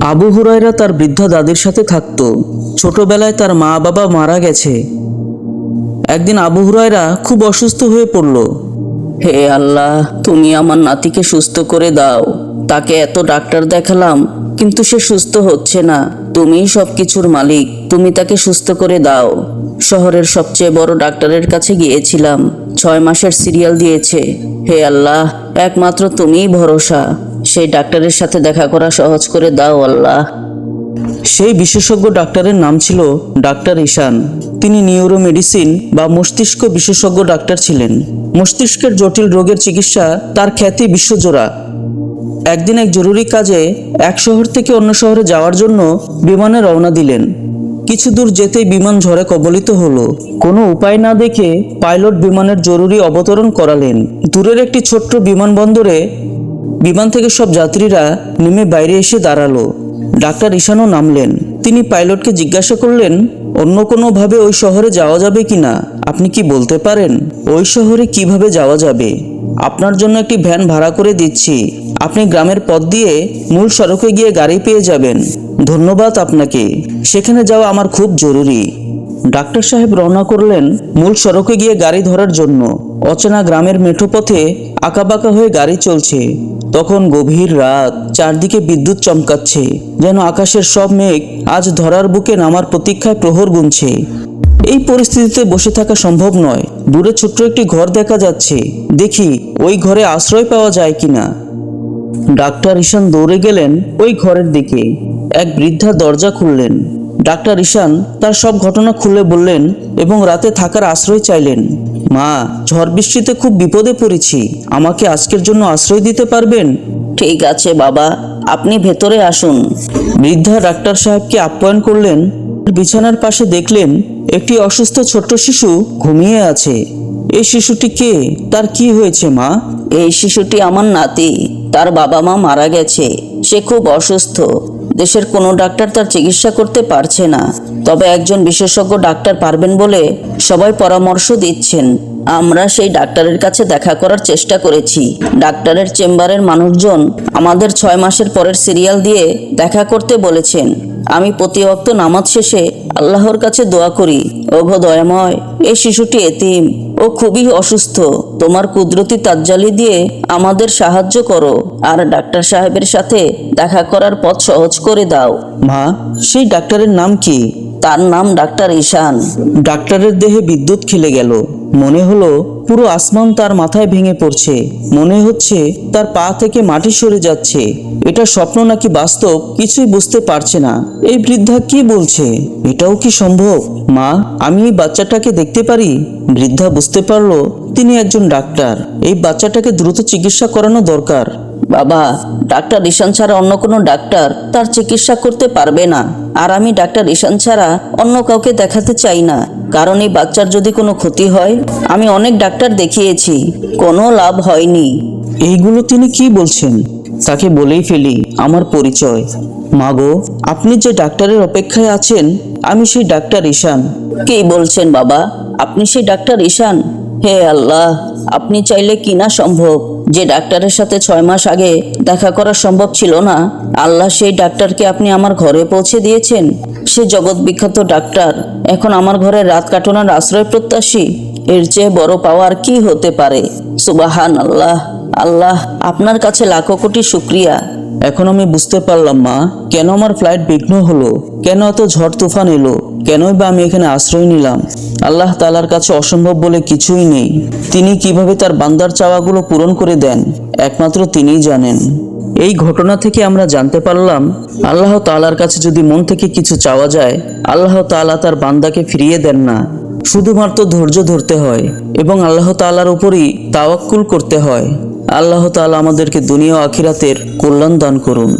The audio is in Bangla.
আবু হুরায়রা তার বৃদ্ধা দাদির সাথে থাকত। ছোটবেলায় তার মা বাবা মারা গেছে। একদিন আবু হুরায়রা খুব অসুস্থ হয়ে পড়ল। হে আল্লাহ, তুমি আমার নাতিকে সুস্থ করে দাও। তাকে এত ডাক্তার দেখালাম, কিন্তু সে সুস্থ হচ্ছে না। তুমিই সব কিছুর মালিক, তুমি তাকে সুস্থ করে দাও। শহরের সবচেয়ে বড় ডাক্তারের কাছে গিয়েছিলাম। ছয় মাসের সিরিয়াল দিয়েছে। হে আল্লাহ, একমাত্র তুমিই ভরসা। সেই ডাক্তারের সাথে দেখা করা সহজ করে দাও আল্লাহ। সেই বিশেষজ্ঞ ডাক্তারের নাম ছিল ডাক্তার ঈশান। তিনি নিউরো মেডিসিন বা মস্তিষ্ক বিশেষজ্ঞ ডাক্তার ছিলেন। মস্তিষ্কের জটিল রোগের চিকিৎসা তার খ্যাতি বিশ্বজোড়া। একদিন এক জরুরি কাজে এক শহর থেকে অন্য শহরে যাওয়ার জন্য বিমানে রওনা দিলেন। কিছু দূর যেতেই বিমান ঝড়ে কবলিত হলো। কোনো উপায় না দেখে পাইলট বিমানের জরুরি অবতরণ করালেন। দূরের একটি ছোট্ট বিমানবন্দরে বিমান থেকে সব যাত্রীরা নেমে বাইরে এসে দাঁড়াল। ডাক্তার ঈশানও নামলেন। তিনি পাইলটকে জিজ্ঞাসা করলেন, অন্য কোনোভাবে ওই শহরে যাওয়া যাবে কিনা আপনি কি বলতে পারেন? ওই শহরে কীভাবে যাওয়া যাবে? আপনার জন্য একটি ভ্যান ভাড়া করে দিচ্ছি। আপনি গ্রামের পথ দিয়ে মূল সড়কে গিয়ে গাড়ি পেয়ে যাবেন। ধন্যবাদ আপনাকে। সেখানে যাওয়া আমার খুব জরুরি। ডাক্তার সাহেব রওনা করলেন মূল সড়কে গিয়ে গাড়ি ধরার জন্য। অচেনা গ্রামের মেঠো পথে আঁকাবাঁকা হয়ে গাড়ি চলছে। তখন গভীর রাত, চারদিকে বিদ্যুৎ চমকাচ্ছে, যেন আকাশের সব মেঘ আজ ধরার বুকে নামার প্রতীক্ষায় প্রহর গুনছে। এই পরিস্থিতিতে বসে থাকা সম্ভব নয়। দূরে ছোট্ট একটি ঘর দেখা যাচ্ছে। দেখি, ওই ঘরে আশ্রয় পাওয়া যায় কিনা। ডাক্তার ঈশান দৌড়ে গেলেন ওই ঘরের দিকে। এক বৃদ্ধা দরজা খুললেন। ডাক্তার ঈশান তার সব ঘটনা খুলে বললেন এবং রাতে থাকার আশ্রয় চাইলেন। মা ঝড় বৃষ্টিতে খুব বিপদে পড়েছি। আমাকে আজকের জন্য আশ্রয় দিতে পারবেন? ঠিক আছে বাবা। আপনি ভেতরে আসুন। বৃদ্ধা ডাক্তার সাহেবকে আপ্যায়ন করলেন। বিছানার পাশে দেখলেন একটি অসুস্থ ছোট্ট শিশু ঘুমিয়ে আছে। এই শিশুটি কে? তার কি হয়েছে মা? এই শিশুটি আমার নাতি। তার বাবা মা মারা গেছে। সে খুব অসুস্থ। দেশের কোনো ডাক্তার তার চিকিৎসা করতে পারছে না। তবে একজন বিশেষজ্ঞ ডাক্তার পারবেন বলে সবাই পরামর্শ দিচ্ছেন। আমরা সেই ডাক্তারের কাছে দেখা করার চেষ্টা করেছি। ডাক্তারের চেম্বারের মানুষজন আমাদের ছয় মাসের পরের সিরিয়াল দিয়ে দেখা করতে বলেছেন। আমি প্রতি অক্ত নামাজ শেষে আল্লাহর কাছে দোয়া করি। ওঘ দয়াময় এই শিশুটি এতিম। ও খুবই অসুস্থ। তোমার কুদরতি তাজ্জালি দিয়ে আমাদের সাহায্য করো। আর ডাক্তার সাহেবের সাথে দেখা করার পথ সহজ করে দাও। মা সেই ডাক্তারের নাম কি? তার নাম ডাক্তার ঈশান। ডাক্তারের দেহে বিদ্যুৎ খেলে গেল। মনে হলো পুরো আসমান তার মাথায় ভেঙে পড়ছে। মনে হচ্ছে তার পা থেকে মাটি সরে যাচ্ছে। এটা স্বপ্ন নাকি বাস্তব কিছুই বুঝতে পারছে না। এই বৃদ্ধা কি বলছে? এটাও কি সম্ভব? মা, আমি এই বাচ্চাটাকে দেখতে পারি? বৃদ্ধা বুঝতে পারল তিনি একজন ডাক্তার। এই বাচ্চাটাকে দ্রুত চিকিৎসা করানো দরকার। বাবা ডাক্তার ঈশান ছাড়া অন্য কোনো ডাক্তার তার চিকিৎসা করতে পারবে না। আর আমি ডাক্তার ঈশান ছাড়া অন্য কাউকে দেখাতে চাই না। কারণ এই বাচ্চার যদি কোনো ক্ষতি হয় আমি অনেক ডাক্তার দেখিয়েছি। কোনো লাভ হয়নি। এইগুলো তিনি কি বলছেন? তাকে বলেই ফেলি আমার পরিচয়। মাগো আপনি যে ডাক্তারের অপেক্ষায় আছেন আমি সেই ডাক্তার ঈশান। কে বলছেন বাবা? আপনি সেই ডাক্তার ঈশান? হে আল্লাহ! আপনি চাইলে কিনা সম্ভব? যে ডাক্তারের সাথে ছয় মাস আগে দেখা করা সম্ভব ছিল না, আল্লাহ সেই ডাক্তারকে আপনি আমার ঘরে পৌঁছে দিয়েছেন। সে জগৎ বিখ্যাত ডাক্তার। এখন আমার ঘরে রাত কাটানোর আশ্রয় প্রত্যাশী। এর চেয়ে বড় পাওয়ার কি হতে পারে? সুবাহান আল্লাহ আল্লাহ আপনার কাছে লাখো কোটি শুক্রিয়া। এখন আমি বুঝতে পারলাম, মা, কেন আমার ফ্লাইট বিঘ্ন হলো? কেন এত ঝড় তুফান এলো? কেনই বা আমি এখানে আশ্রয় নিলাম? আল্লাহ তালার কাছে অসম্ভব বলে কিছুই নেই। তিনি কীভাবে তার বান্দার চাওয়াগুলো পূরণ করে দেন, একমাত্র তিনিই জানেন। এই ঘটনা থেকে আমরা জানতে পারলাম, আল্লাহ তালার কাছে যদি মন থেকে কিছু চাওয়া যায়, আল্লাহ তাআলা তার বান্দাকে ফিরিয়ে দেন না। শুধুমাত্র ধৈর্য ধরতে হয় এবং আল্লাহ তালার উপরই তাওয়াক্কুল করতে হয়। আল্লাহ তালা আমাদেরকে দুনিয়া আখিরাতের কল্যাণ দান করুন।